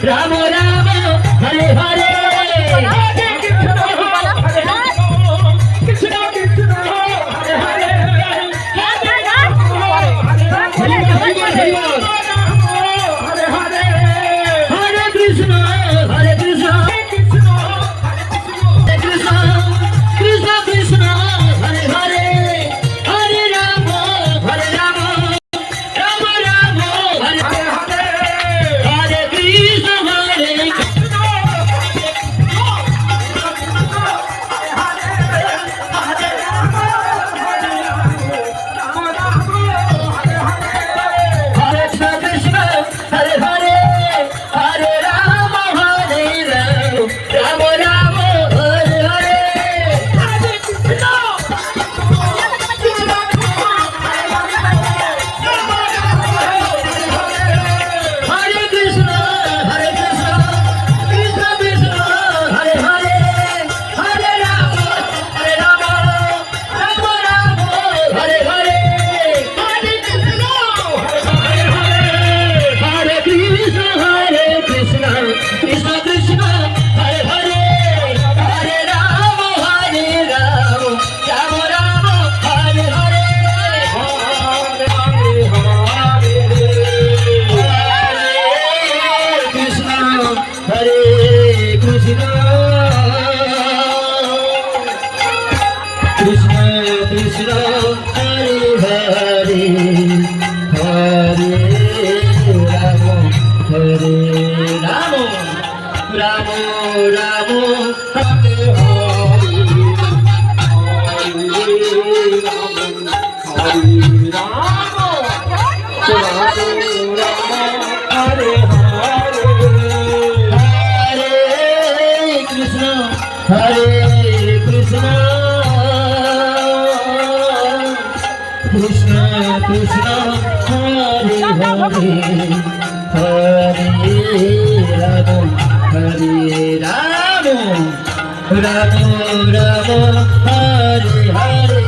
Ramo Ram Ram Hare Hare Hare Ram Hare Krishna Hare Hare Hare Rama Hare Ramo, Ramo Ramo, Hare Hare.